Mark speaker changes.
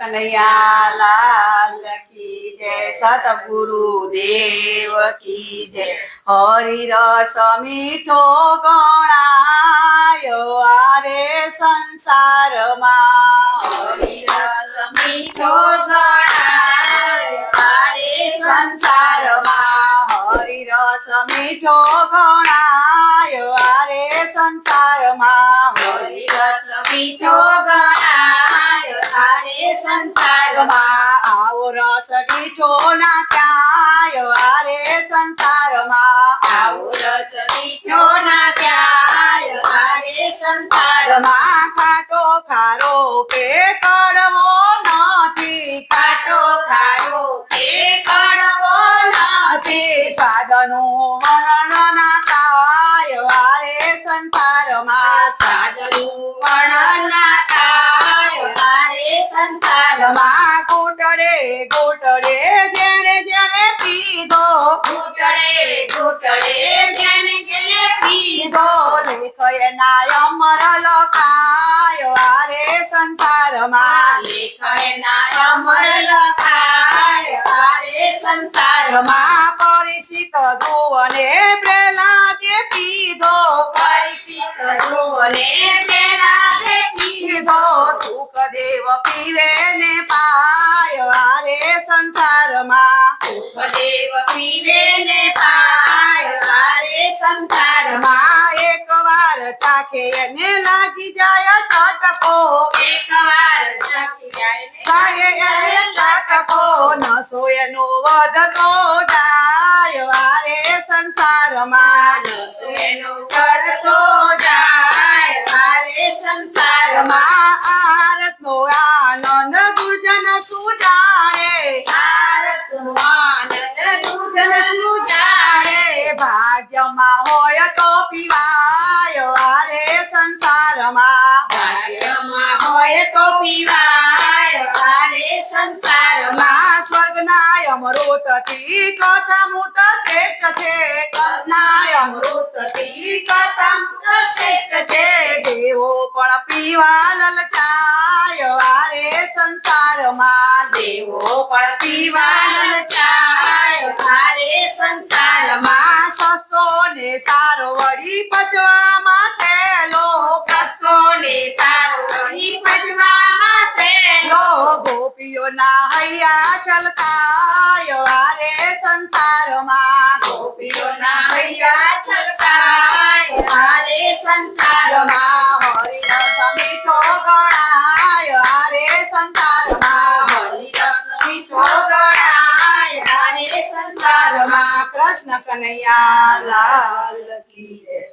Speaker 1: કનૈયા લાલ કી જય સતગુરુ દેવ કી જય. હરિ રસ મીઠો ગણાયો આરે સંસારમાં.
Speaker 2: હરિરસ મીઠો ગણાય આરે
Speaker 1: સંસારમાં. હરિ રસ મીઠો ગણાયો આરે સંસારમાં.
Speaker 2: હરિરસ મીઠો ગણાય સંસારમાં.
Speaker 1: આવો રસ મીઠો ના ક્યાંય આરે સંસારમાં
Speaker 2: આવો રસ મીઠો ના જાય આરે સંસારમાં
Speaker 1: કાટો ખારો કે કડવો નથી
Speaker 2: કાટો ખારો કે કડવો નથી
Speaker 1: સાધનો વર્ણન ના થાય વારે સંસારમાં
Speaker 2: સાધનો વર્ણન ના થાય આરે સંસારમાં
Speaker 1: માં ઘૂંટડે ઘૂંટડે જેણે જેણે પીધો.
Speaker 2: ઘૂંટડે ઘૂંટડે જેને જેને પીધો.
Speaker 1: પીધો લેખ એના અમર લખાય વારે સંસારમાં.
Speaker 2: લેખના અમર લખાય આરે સંસારમાં.
Speaker 1: પરિચિત ધ્રુવને પ્રહલાદે પીધો.
Speaker 2: પરિચિત પીધો
Speaker 1: સુખદેવ પીવે ને પાય આરે સંસારમાં.
Speaker 2: સુખદેવ પીવે ને પાય આરે સંસારમાં.
Speaker 1: એક વાર ચાખે એને લાગી જાય ચટકો.
Speaker 2: એકવાર ચખી જાય
Speaker 1: એને ચટકો. નસો એનો વધતો જાય આરે સંસારમાં.
Speaker 2: માનસ એનો વધતો જાય આરે સંસારમાં.
Speaker 1: આનંદ જાણે ભાગ્યમાં હોય તો પીવાય. આરે સંસારમાં.
Speaker 2: ભાગ્યમાં હોય તો પીવાય. આરે સંસારમાં.
Speaker 1: સ્વર્ગના અમૃતથી કથામૃત શ્રેષ્ઠ છે. કથના અમૃતથી કથામૃત શ્રેષ્ઠ છે. દેવો પણ પીવા લલચાય. આરે સંસારમાં. દેવો પણ પીવા
Speaker 2: પીવાય
Speaker 1: વળી પચવામાં સહેલો
Speaker 2: સસ્તો ને સારો વળી પચવામાં
Speaker 1: ગોપીઓના હૈયા છલકાય આરે સંસારમાં.
Speaker 2: ગોપીઓના હૈયા છલકાય આરે સંસારમાં.
Speaker 1: હરિરસ મીઠો ગણાય આરે સંસારમાં.
Speaker 2: હરિરસ મીઠો ગણાય આરે
Speaker 1: સંસારમાં. કૃષ્ણ કનૈયા લાલ. કી જય